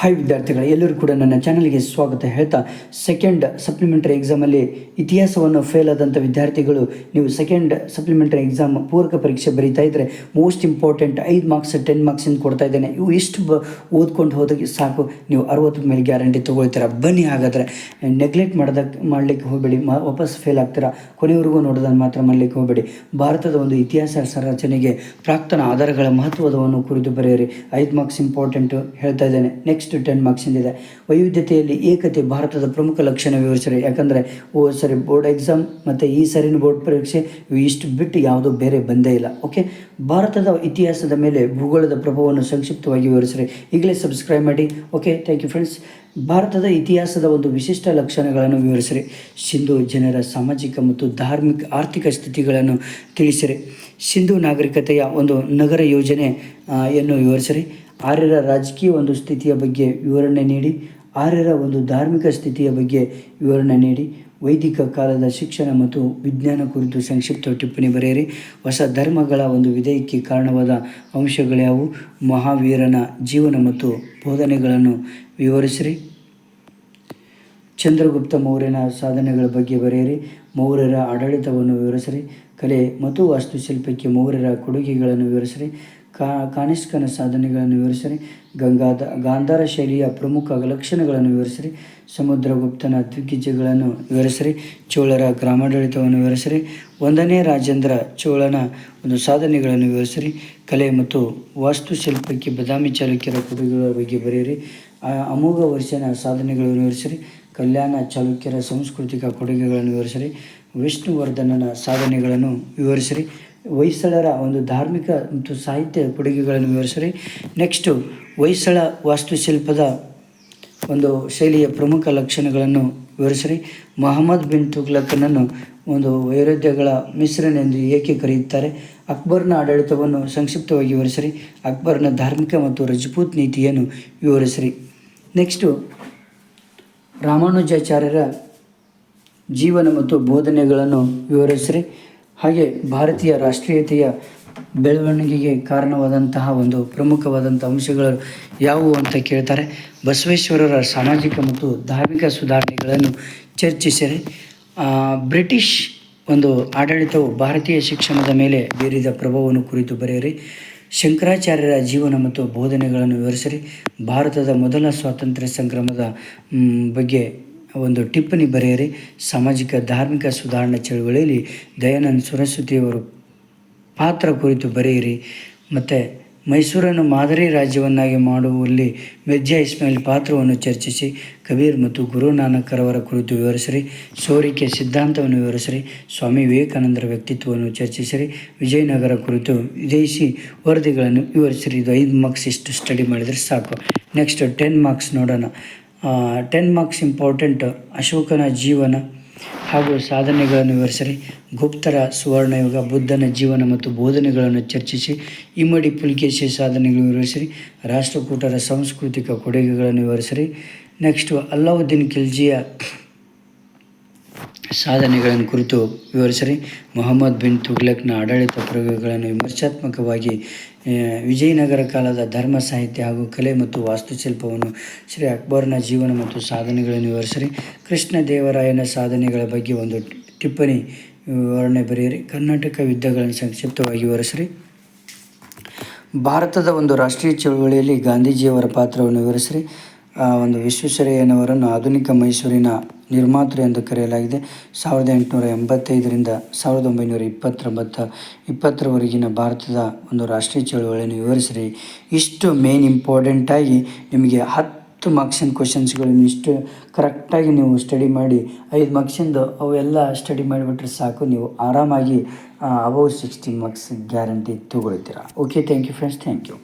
Hi ವಿದ್ಯಾರ್ಥಿಗಳು, ಎಲ್ಲರೂ ಕೂಡ ನನ್ನ ಚಾನಲ್ಗೆ ಸ್ವಾಗತ ಹೇಳ್ತಾ ಸೆಕೆಂಡ್ ಸಪ್ಲಿಮೆಂಟರಿ ಎಕ್ಸಾಮಲ್ಲಿ ಇತಿಹಾಸವನ್ನು ಫೇಲ್ ಆದಂಥ ವಿದ್ಯಾರ್ಥಿಗಳು, ನೀವು ಸೆಕೆಂಡ್ ಸಪ್ಲಿಮೆಂಟರಿ ಎಕ್ಸಾಮ್ ಪೂರಕ ಪರೀಕ್ಷೆ ಬರೀತಾ ಇದ್ದರೆ ಮೋಸ್ಟ್ ಇಂಪಾರ್ಟೆಂಟ್ ಐದು ಮಾರ್ಕ್ಸ್ ಟೆನ್ ಮಾರ್ಕ್ಸಿಂದ ಕೊಡ್ತಾ ಇದ್ದೇನೆ. ಇವು ಇಷ್ಟು ಬ ಓದ್ಕೊಂಡು ಹೋದಾಗ ಸಾಕು, ನೀವು ಅರವತ್ತು ಮೇಲೆ ಗ್ಯಾರಂಟಿ ತೊಗೊಳ್ತೀರಾ. ಬನ್ನಿ ಹಾಗಾದರೆ ನೆಗ್ಲೆಕ್ಟ್ ಮಾಡೋದಕ್ಕೆ ಮಾಡಲಿಕ್ಕೆ ಹೋಗಬೇಡಿ, ಮಾ, ವಾಪಸ್ ಫೇಲ್ ಆಗ್ತೀರಾ ಕೊನೆಯವರೆಗೂ ನೋಡೋದನ್ನು ಮಾತ್ರ ಮಾಡಲಿಕ್ಕೆ ಹೋಗಬೇಡಿ. ಭಾರತದ ಒಂದು ಇತಿಹಾಸ ಸಂರಚನೆಗೆ ಪ್ರಾಕ್ತನ ಆಧಾರಗಳ ಮಹತ್ವದವನ್ನು ಕುರಿತು ಬರೆಯಿರಿ. ಐದು ಮಾರ್ಕ್ಸ್ ಇಂಪಾರ್ಟೆಂಟು ಹೇಳ್ತಾ ಇದ್ದೇನೆ. ನೆಕ್ಸ್ಟ್ ಟೆನ್ ಮಾರ್ಕ್ಸ್ ಇದೆ? ವೈವಿಧ್ಯತೆಯಲ್ಲಿ ಏಕತೆ ಭಾರತದ ಪ್ರಮುಖ ಲಕ್ಷಣ ವಿವರಿಸಿರಿ ಯಾಕಂದರೆ ಓ ಸರಿ ಬೋರ್ಡ್ ಎಕ್ಸಾಮ್ ಮತ್ತು ಈ ಸರಿನ ಬೋರ್ಡ್ ಪರೀಕ್ಷೆ ಇಷ್ಟು ಬಿಟ್ಟು ಯಾವುದೂ ಬೇರೆ ಬಂದೇ ಇಲ್ಲ. ಓಕೆ? ಭಾರತದ ಇತಿಹಾಸದ ಮೇಲೆ ಭೂಗೋಳದ ಪ್ರಭಾವವನ್ನು ಸಂಕ್ಷಿಪ್ತವಾಗಿ ವಿವರಿಸಿರಿ ಈಗಲೇ ಸಬ್ಸ್ಕ್ರೈಬ್ ಮಾಡಿ. ಓಕೆ? Thank you friends. ಭಾರತದ ಇತಿಹಾಸದ ಒಂದು ವಿಶಿಷ್ಟ ಲಕ್ಷಣಗಳನ್ನು ವಿವರಿಸಿರಿ ಸಿಂಧು ಜನರ ಸಾಮಾಜಿಕ ಮತ್ತು ಧಾರ್ಮಿಕ ಆರ್ಥಿಕ ಸ್ಥಿತಿಗಳನ್ನು ತಿಳಿಸಿರಿ ಸಿಂಧು ನಾಗರಿಕತೆಯ ಒಂದು ನಗರ ಯೋಜನೆ ಆ, ಯನ್ನು ವಿವರಿಸಿರಿ ಆರ್ಯರ ರಾಜಕೀಯ ಒಂದು ಸ್ಥಿತಿಯ ಬಗ್ಗೆ ವಿವರಣೆ ನೀಡಿ, ಆರ್ಯರ ಒಂದು ಧಾರ್ಮಿಕ ಸ್ಥಿತಿಯ ಬಗ್ಗೆ ವಿವರಣೆ ನೀಡಿ, ವೈದಿಕ ಕಾಲದ ಶಿಕ್ಷಣ ಮತ್ತು ವಿಜ್ಞಾನ ಕುರಿತು ಸಂಕ್ಷಿಪ್ತ ಟಿಪ್ಪಣಿ ಬರೆಯಿರಿ. ಹೊಸ ಧರ್ಮಗಳ ಒಂದು ವಿಧೇಯಕ್ಕೆ ಕಾರಣವಾದ ಅಂಶಗಳ್ಯಾವು ಮಹಾವೀರನ ಜೀವನ ಮತ್ತು ಬೋಧನೆಗಳನ್ನು ವಿವರಿಸಿರಿ. ಚಂದ್ರಗುಪ್ತ ಮೌರ್ಯನ ಸಾಧನೆಗಳ ಬಗ್ಗೆ ಬರೆಯಿರಿ. ಮೌರ್ಯರ ಆಡಳಿತವನ್ನು ವಿವರಿಸಿರಿ. ಕಲೆ ಮತ್ತು ವಾಸ್ತುಶಿಲ್ಪಕ್ಕೆ ಮೌರ್ಯರ ಕೊಡುಗೆಗಳನ್ನು ವಿವರಿಸಿರಿ. ಕಾ ಕಾನಿಷ್ಕನ ಸಾಧನೆಗಳನ್ನು ವಿವರಿಸಿರಿ. ಗಂಗಾಧ ಗಾಂಧಾರ ಶೈಲಿಯ ಪ್ರಮುಖ ಲಕ್ಷಣಗಳನ್ನು ವಿವರಿಸಿರಿ. ಸಮುದ್ರಗುಪ್ತನ ದಿಗ್ಗಜಗಳನ್ನು ವಿವರಿಸಿರಿ. ಚೋಳರ ಗ್ರಾಮಾಡಳಿತವನ್ನು ವಿವರಿಸಿರಿ. ಒಂದನೇ ರಾಜೇಂದ್ರ ಚೋಳನ ಒಂದು ಸಾಧನೆಗಳನ್ನು ವಿವರಿಸಿರಿ. ಕಲೆ ಮತ್ತು ವಾಸ್ತುಶಿಲ್ಪಕ್ಕೆ ಬದಾಮಿ ಚಾಲುಕ್ಯರ ಕೊಡುಗೆಗಳ ಬಗ್ಗೆ ಬರೆಯಿರಿ. ಅಮೋಘ ವರ್ಷನ ಸಾಧನೆಗಳನ್ನು ವಿವರಿಸಿರಿ. ಕಲ್ಯಾಣ ಚಾಲುಕ್ಯರ ಸಾಂಸ್ಕೃತಿಕ ಕೊಡುಗೆಗಳನ್ನು ವಿವರಿಸಿರಿ. ವಿಷ್ಣುವರ್ಧನನ ಸಾಧನೆಗಳನ್ನು ವಿವರಿಸಿರಿ. ಹೊಯ್ಸಳರ ಒಂದು ಧಾರ್ಮಿಕ ಮತ್ತು ಸಾಹಿತ್ಯ ಕೊಡುಗೆಗಳನ್ನು ವಿವರಿಸ್ರಿ. ನೆಕ್ಸ್ಟು ಹೊಯ್ಸಳ ವಾಸ್ತುಶಿಲ್ಪದ ಒಂದು ಶೈಲಿಯ ಪ್ರಮುಖ ಲಕ್ಷಣಗಳನ್ನು ವಿವರಿಸಿರಿ. ಮೊಹಮ್ಮದ್ ಬಿನ್ ತುಗ್ಲಕನನ್ನು ಒಂದು ವೈರುಧ್ಯಗಳ ಮಿಶ್ರಣ ಎಂದು ಏಕೆ ಕರೆಯುತ್ತಾರೆ? ಅಕ್ಬರ್ನ ಆಡಳಿತವನ್ನು ಸಂಕ್ಷಿಪ್ತವಾಗಿ ವಿವರಿಸಿರಿ. ಅಕ್ಬರ್ನ ಧಾರ್ಮಿಕ ಮತ್ತು ರಜಪೂತ್ ನೀತಿಯನ್ನು ವಿವರಿಸಿರಿ. ನೆಕ್ಸ್ಟು ರಾಮಾನುಜಾಚಾರ್ಯರ ಜೀವನ ಮತ್ತು ಬೋಧನೆಗಳನ್ನು ವಿವರಿಸಿರಿ. ಹಾಗೆ ಭಾರತೀಯ ರಾಷ್ಟ್ರೀಯತೆಯ ಬೆಳವಣಿಗೆಗೆ ಕಾರಣವಾದಂತಹ ಒಂದು ಪ್ರಮುಖವಾದಂಥ ಅಂಶಗಳು ಯಾವುವು ಅಂತ ಕೇಳ್ತಾರೆ. ಬಸವೇಶ್ವರರ ಸಾಮಾಜಿಕ ಮತ್ತು ಧಾರ್ಮಿಕ ಸುಧಾರಣೆಗಳನ್ನು ಚರ್ಚಿಸಿದರೆ ಬ್ರಿಟಿಷ್ ಒಂದು ಆಡಳಿತವು ಭಾರತೀಯ ಶಿಕ್ಷಣದ ಮೇಲೆ ಬೀರಿದ ಪ್ರಭಾವವನ್ನು ಕುರಿತು ಬರೆಯಿರಿ. ಶಂಕರಾಚಾರ್ಯರ ಜೀವನ ಮತ್ತು ಬೋಧನೆಗಳನ್ನು ವಿವರಿಸಿರಿ. ಭಾರತದ ಮೊದಲ ಸ್ವಾತಂತ್ರ್ಯ ಸಂಗ್ರಾಮದ ಬಗ್ಗೆ ಒಂದು ಟಿಪ್ಪಣಿ ಬರೆಯಿರಿ. ಸಾಮಾಜಿಕ, ಧಾರ್ಮಿಕ ಸುಧಾರಣಾ ಚಳುವಳಿಯಲ್ಲಿ ದಯಾನಂದ ಸರಸ್ವತಿಯವರು ಪಾತ್ರ ಕುರಿತು ಬರೆಯಿರಿ. ಮತ್ತು ಮೈಸೂರನ್ನು ಮಾದರಿ ರಾಜ್ಯವನ್ನಾಗಿ ಮಾಡುವಲ್ಲಿ ಮಿರ್ಜಾ ಇಸ್ಮಾಯಿಲ್ ಪಾತ್ರವನ್ನು ಚರ್ಚಿಸಿ, ಕಬೀರ್ ಮತ್ತು ಗುರುನಾನಕರವರ ಕುರಿತು ವಿವರಿಸಿರಿ. ಸೋರಿಕೆ ಸಿದ್ಧಾಂತವನ್ನು ವಿವರಿಸಿರಿ. ಸ್ವಾಮಿ ವಿವೇಕಾನಂದರ ವ್ಯಕ್ತಿತ್ವವನ್ನು ಚರ್ಚಿಸಿರಿ. ವಿಜಯನಗರ ಕುರಿತು ವಿದೇಶಿ ವರದಿಗಳನ್ನು ವಿವರಿಸಿರಿ. ಇದು ಐದು ಮಾರ್ಕ್ಸ್ ಇಷ್ಟು ಸ್ಟಡಿ ಮಾಡಿದರೆ ಸಾಕು. ನೆಕ್ಸ್ಟ್ ಟೆನ್ ಮಾರ್ಕ್ಸ್ ನೋಡೋಣ. ಟೆನ್ ಮಾರ್ಕ್ಸ್ ಇಂಪಾರ್ಟೆಂಟ್ ಅಶೋಕನ ಜೀವನ ಹಾಗೂ ಸಾಧನೆಗಳನ್ನು ವಿವರಿಸಿರಿ ಗುಪ್ತರ ಸುವರ್ಣಯುಗ, ಬುದ್ಧನ ಜೀವನ ಮತ್ತು ಬೋಧನೆಗಳನ್ನು ಚರ್ಚಿಸಿ. ಇಮ್ಮಡಿ ಪುಲಿಕೇಶಿ ಸಾಧನೆಗಳನ್ನು ವಿವರಿಸಿರಿ ರಾಷ್ಟ್ರಕೂಟರ ಸಾಂಸ್ಕೃತಿಕ ಕೊಡುಗೆಗಳನ್ನು ವಿವರಿಸಿರಿ ನೆಕ್ಸ್ಟು ಅಲ್ಲಾವುದ್ದೀನ್ ಖಿಲ್ಜಿಯ ಸಾಧನೆಗಳನ್ನು ಕುರಿತು ವಿವರಿಸಿರಿ. ಮೊಹಮ್ಮದ್ ಬಿನ್ ತುಗ್ಲಕ್ನ ಆಡಳಿತ ಪ್ರಯೋಗಗಳನ್ನು ವಿಮರ್ಶಾತ್ಮಕವಾಗಿ ವಿಜಯನಗರ ಕಾಲದ ಧರ್ಮ, ಸಾಹಿತ್ಯ ಹಾಗೂ ಕಲೆ ಮತ್ತು ವಾಸ್ತುಶಿಲ್ಪವನ್ನು ಶ್ರೀ ಅಕ್ಬರ್ನ ಜೀವನ ಮತ್ತು ಸಾಧನೆಗಳನ್ನು ವಿವರಿಸಿರಿ. ಕೃಷ್ಣ ದೇವರಾಯನ ಸಾಧನೆಗಳ ಬಗ್ಗೆ ಒಂದು ಟಿಪ್ಪಣಿ ವಿವರಣೆ ಬರೆಯಿರಿ. ಕರ್ನಾಟಕ ಯುದ್ಧಗಳನ್ನು ಸಂಕ್ಷಿಪ್ತವಾಗಿ ವಿವರಿಸಿರಿ. ಭಾರತದ ಒಂದು ರಾಷ್ಟ್ರೀಯ ಚಳುವಳಿಯಲ್ಲಿ ಗಾಂಧೀಜಿಯವರ ಪಾತ್ರವನ್ನು ವಿವರಿಸಿರಿ. ಒಂದು ವಿಶ್ವೇಶ್ವರಯ್ಯನವರನ್ನು ಆಧುನಿಕ ಮೈಸೂರಿನ ನಿರ್ಮಾತೃ ಎಂದು ಕರೆಯಲಾಗಿದೆ. ಸಾವಿರದ ಎಂಟುನೂರ ಎಂಬತ್ತೈದರಿಂದ ಸಾವಿರದ ಒಂಬೈನೂರ ಇಪ್ಪತ್ತೊಂಬತ್ತ ಇಪ್ಪತ್ತರವರೆಗಿನ ಭಾರತದ ಒಂದು ರಾಷ್ಟ್ರೀಯ ಚಳುವಳಿಯನ್ನು ವಿವರಿಸಿರಿ. ಇಷ್ಟು ಮೇನ್ ಇಂಪಾರ್ಟೆಂಟಾಗಿ ನಿಮಗೆ ಹತ್ತು ಮಾರ್ಕ್ಸಿನ ಕ್ವಶನ್ಸ್ಗಳನ್ನು ಇಷ್ಟು ಕರೆಕ್ಟಾಗಿ ನೀವು ಸ್ಟಡಿ ಮಾಡಿ, ಐದು ಮಾರ್ಕ್ಸಿಂದು ಅವೆಲ್ಲ ಸ್ಟಡಿ ಮಾಡಿಬಿಟ್ರೆ ಸಾಕು. ನೀವು ಆರಾಮಾಗಿ above sixty marks guarantee ತೊಗೊಳ್ತೀರಾ. Okay thank you friends thank you